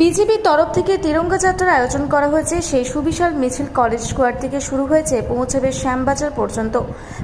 বিজেপির তরফ থেকে তিরঙ্গা যাত্রার আয়োজন করা হয়েছে। সেই সুবিশাল মিছিল কলেজ স্কোয়ার থেকে শুরু হয়েছে, পৌঁছাবে শ্যামবাজার পর্যন্ত।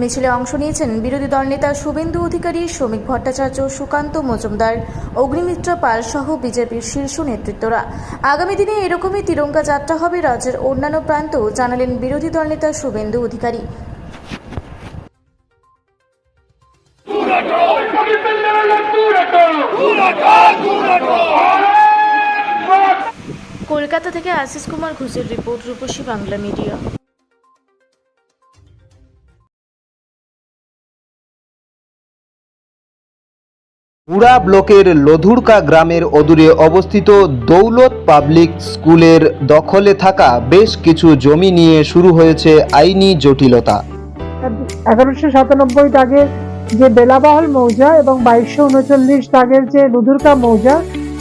মিছিলে অংশ নিয়েছেন বিরোধী দলনেতা শুভেন্দু অধিকারী, শ্রমিক ভট্টাচার্য, সুকান্ত মজুমদার, অগ্নিমিত্র পাল সহ বিজেপির শীর্ষ নেতৃত্বরা। আগামী দিনে এরকমই তিরঙ্গা যাত্রা হবে রাজ্যের অন্যান্য প্রান্তেও জানালেন বিরোধী দলনেতা শুভেন্দু অধিকারী। কলকাতা থেকে আশিস কুমার ঘোষের রিপোর্ট রূপসী বাংলা মিডিয়া। মুড়া ব্লকের লধুরকা গ্রামের অদূরে অবস্থিত দৌলত পাবলিক স্কুলের দখলে থাকা বেশ কিছু জমি নিয়ে শুরু হয়েছে আইনি জটিলতা। এগারোশো সাতানব্বই দাগের যে বেলাবাহল মৌজা এবং বাইশশো উনচল্লিশ দাগের যে লুধুরকা মৌজা